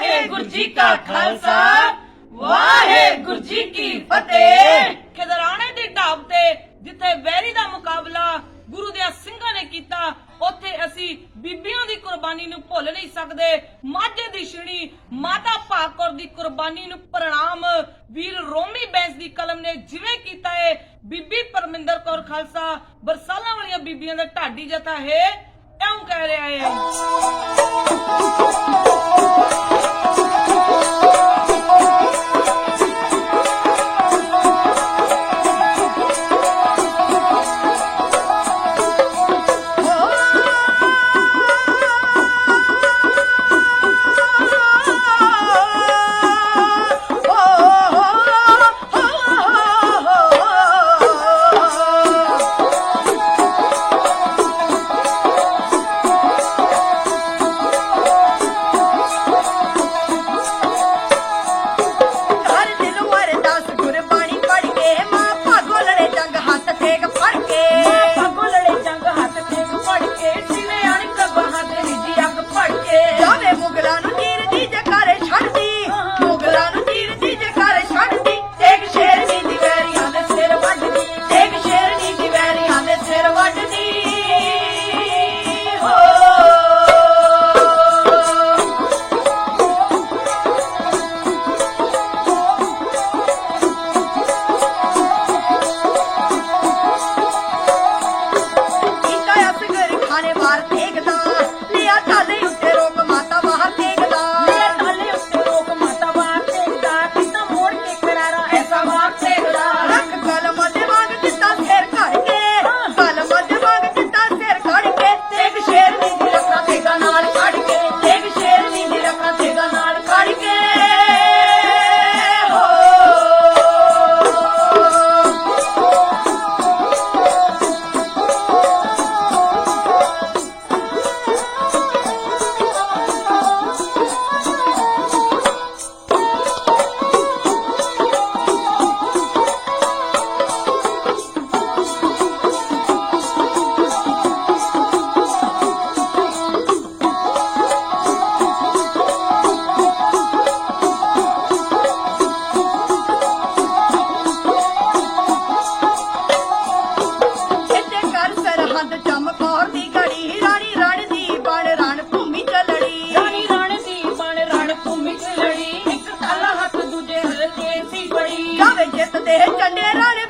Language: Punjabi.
ਵਾਹਿਗੁਰੂ ਜੀ ਕਾ ਖਾਲਸਾ, ਵਾਹਿਗੁਰੂ ਜੀ ਕੀ ਫਤਿਹ। ਖਿਦਰਾਣੇ ਦੀ ਢਾਬ ਤੇ ਜਿੱਥੇ ਵੈਰੀ ਦਾ ਮੁਕਾਬਲਾ ਗੁਰੂ ਦੇ ਸਿੰਘਾਂ ਨੇ ਕੀਤਾ, ਉੱਥੇ ਅਸੀਂ ਬੀਬੀਆਂ ਦੀ ਕੁਰਬਾਨੀ ਨੂੰ ਭੁੱਲ ਨਹੀਂ ਸਕਦੇ। ਮਾਝੇ ਦੀ ਸ਼ਿਣੀ ਮਾਤਾ ਭਾਗਕੌਰ ਦੀ ਕੁਰਬਾਨੀ ਨੂੰ ਪ੍ਰਣਾਮ। ਵੀਰ ਰੋਮੀ ਬੈਂਸ ਦੀ ਕਲਮ ਨੇ ਜਿਵੇਂ ਕੀਤਾ ਹੈ ਬੀਬੀ ਪਰਮਿੰਦਰ ਕੌਰ ਖਾਲਸਾ, ਬਰਸਾਲਾਂ ਵਾਲੀਆਂ ਬੀਬੀਆਂ ਦਾ ਢਾਡੀ ਜਥਾ ਹੈ, ਇਉਂ ਕਹਿ ਰਿਹਾ ਹੈ हमारे भारत एक で かけられ